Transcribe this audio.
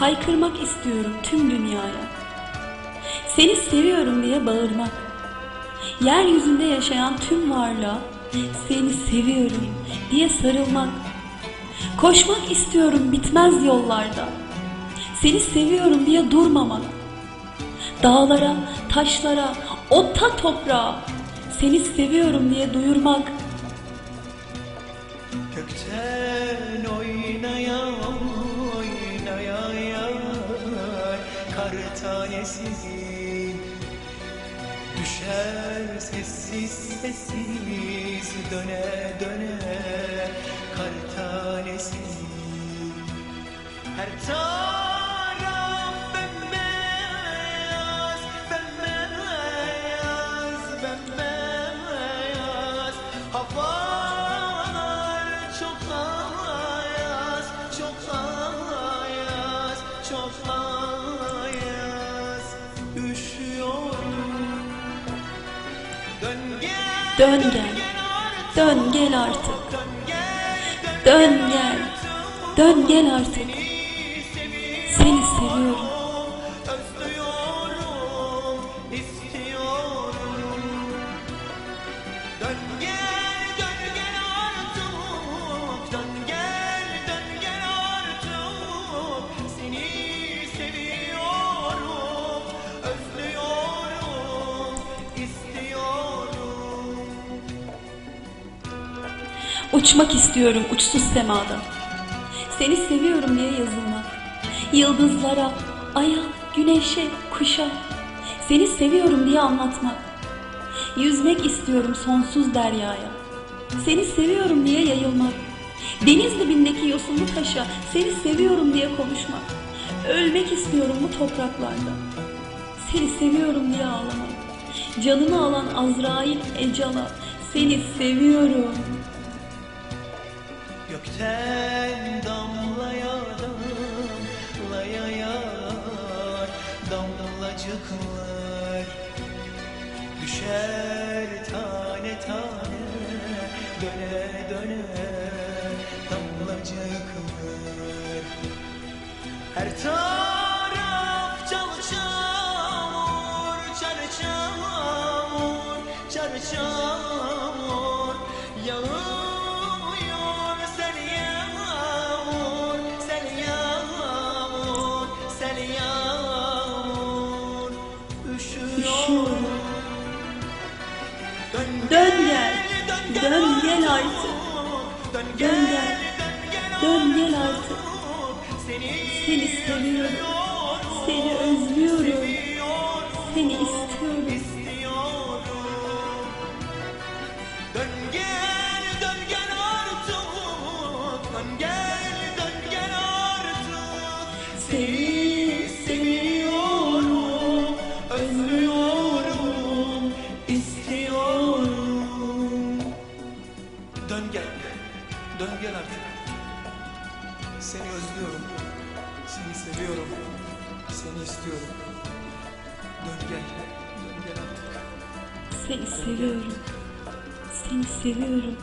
Haykırmak istiyorum tüm dünyaya. Seni seviyorum diye bağırmak. Yeryüzünde yaşayan tüm varlığa seni seviyorum diye sarılmak. Koşmak istiyorum bitmez yollarda. Seni seviyorum diye durmamak. Dağlara, taşlara, ota toprağa seni seviyorum diye duyurmak. Gökten oynaya Kar tanesi Düşer sessiz sessiz döne döne Kar tanesi Her Havalar çok ayaz Çok ayaz, çok Üşüyorum Dön gel, Dön gel, dön gel artık. dön gel, Dön gel, dön gel artık. Seni Uçmak istiyorum uçsuz semada. Seni seviyorum diye yazılmak. Yıldızlara, aya, güneşe, kuşa. Seni seviyorum diye anlatmak. Yüzmek istiyorum sonsuz deryaya. Seni seviyorum diye yayılmak. Deniz dibindeki yosunlu taşa seni seviyorum diye konuşmak. Ölmek istiyorum bu topraklarda. Seni seviyorum diye ağlamak. Canını alan Azrail Ecal'a seni seviyorum. Gökten damlaya damlaya damlacıklar Düşer tane tane döne döne damlacıklar. Her taraf Üşüyorum Üşüyorum. Dön gel, dön gel artık. Dön gel, dön gel artık. Seni seviyorum, seni özlüyorum, seni istiyorum. Dön gel artık. Seni özlüyorum, seni seviyorum, seni istiyorum. Dön gel, dön gel artık. seni seviyorum, seni seviyorum,